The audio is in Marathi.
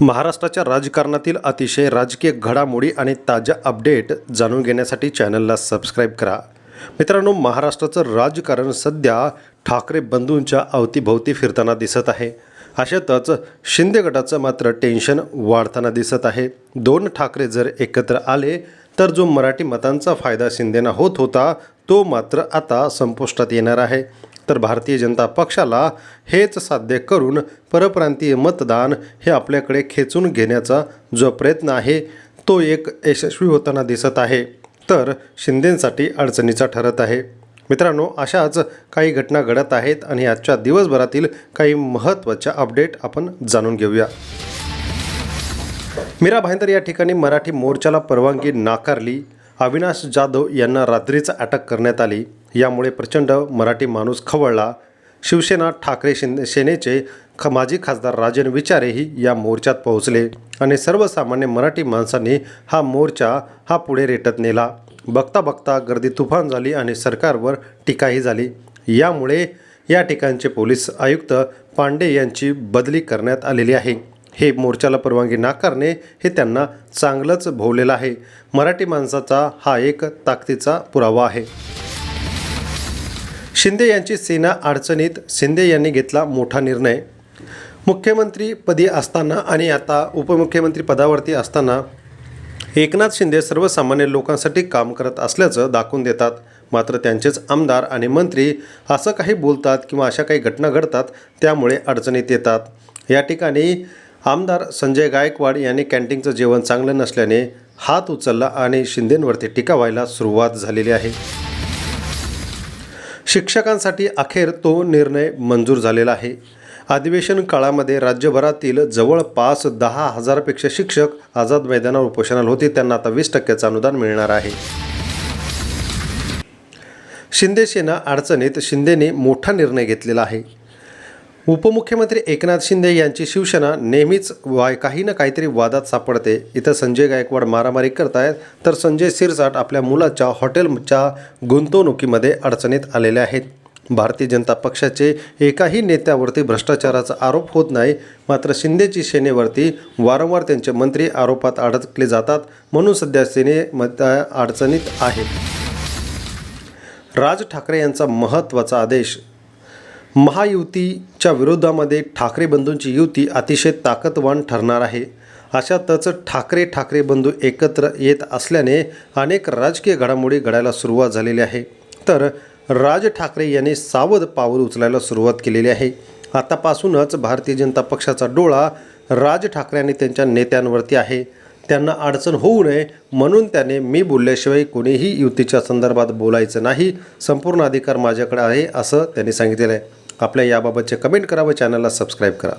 महाराष्ट्राच्या राजकारणातील अतिशय राजकीय घडामोडी आणि ताज्या अपडेट जाणून घेण्यासाठी चॅनलला सबस्क्राईब करा. मित्रांनो महाराष्ट्राचं राजकारण सध्या ठाकरे बंधूंच्या अवतीभोवती फिरताना दिसत आहे. अशातच शिंदे गटाचं मात्र टेन्शन वाढताना दिसत आहे. दोन ठाकरे जर एकत्र आले तर जो मराठी मतांचा फायदा शिंदेना होत होता तो मात्र आता संपुष्टात येणार आहे. तर भारतीय जनता पक्षाला हेच साध्य करून परप्रांतीय मतदान हे आपल्याकडे खेचून घेण्याचा जो प्रयत्न आहे तो एक यशस्वी होताना दिसत आहे. तर शिंदेंसाठी अडचणीचा ठरत आहे. मित्रांनो अशाच काही घटना घडत आहेत आणि आजच्या दिवसभरातील काही महत्त्वाच्या अपडेट आपण जाणून घेऊया. मीरा भाईंदर या ठिकाणी मराठी मोर्चाला परवानगी नाकारली. अविनाश जाधव यांना रात्रीच अटक करण्यात आली. यामुळे प्रचंड मराठी माणूस खवळला. शिवसेना ठाकरे शिंदे सेनेचे ख माजी खासदार राजन विचारेही या मोर्चात पोहोचले आणि सर्वसामान्य मराठी माणसांनी हा मोर्चा हा पुढे रेटत नेला. बघता बघता गर्दी तुफान झाली आणि सरकारवर टीकाही झाली. यामुळे या ठिकाणचे पोलीस आयुक्त पांडे यांची बदली करण्यात आलेली आहे. हे मोर्चाला परवानगी नाकारणे हे त्यांना चांगलंच भोवलेलं आहे. मराठी माणसाचा हा एक ताकदीचा पुरावा आहे. शिंदे यांची सेना अडचणीत शिंदे यांनी घेतला मोठा निर्णय. मुख्यमंत्रीपदी असताना आणि आता उपमुख्यमंत्री पदावरती असताना एकनाथ शिंदे सर्वसामान्य लोकांसाठी काम करत असल्याचं दाखवून देतात. मात्र त्यांचेच आमदार आणि मंत्री असं काही बोलतात किंवा अशा काही घटना घडतात त्यामुळे अडचणीत येतात. या ठिकाणी आमदार संजय गायकवाड यांनी कॅन्टीनचं जेवण चांगलं नसल्याने हात उचलला आणि शिंदेंवरती टीका व्हायला सुरुवात झालेली आहे. शिक्षकांसाठी अखेर तो निर्णय मंजूर झालेला आहे. अधिवेशन काळामध्ये राज्यभरातील जवळपास दहा हजारपेक्षा शिक्षक आझाद मैदानावर उपोषणाला होते. त्यांना आता वीस टक्क्याचं अनुदान मिळणार आहे. शिंदे सेना अडचणीत शिंदेने मोठा निर्णय घेतलेला आहे. उपमुख्यमंत्री एकनाथ शिंदे यांची शिवसेना नेहमीच वाय काही ना काहीतरी वादात सापडते. इथं संजय गायकवाड मारामारी करतायत. तर संजय सिरसाट आपल्या मुलाच्या हॉटेलच्या गुंतवणुकीमध्ये अडचणीत आलेले आहेत. भारतीय जनता पक्षाचे एकाही नेत्यावरती भ्रष्टाचाराचा आरोप होत नाही. मात्र शिंदेची सेनेवरती वारंवार त्यांचे मंत्री आरोपात अडकले जातात. म्हणून सध्या सेने मत अडचणीत आहे. राज ठाकरे यांचा महत्त्वाचा आदेश महायुतीच्या विरोधामध्ये ठाकरे बंधूंची युती अतिशय ताकदवान ठरणार आहे. अशातच ठाकरे ठाकरे बंधू एकत्र येत असल्याने अनेक राजकीय घडामोडी घडायला सुरुवात झालेली आहे. तर राज ठाकरे यांनी सावध पाऊल उचलायला सुरुवात केलेली आहे. आतापासूनच भारतीय जनता पक्षाचा डोळा राज ठाकरे आणि त्यांच्या नेत्यांवरती आहे. त्यांना अडचण होऊ नये म्हणून त्याने मी बोलल्याशिवाय कोणीही युतीच्या संदर्भात बोलायचं नाही. संपूर्ण अधिकार माझ्याकडे आहे असं त्यांनी सांगितलेलं आहे. आपल्या याबाबतचे कमेंट करा व चॅनलला सबस्क्राईब करा.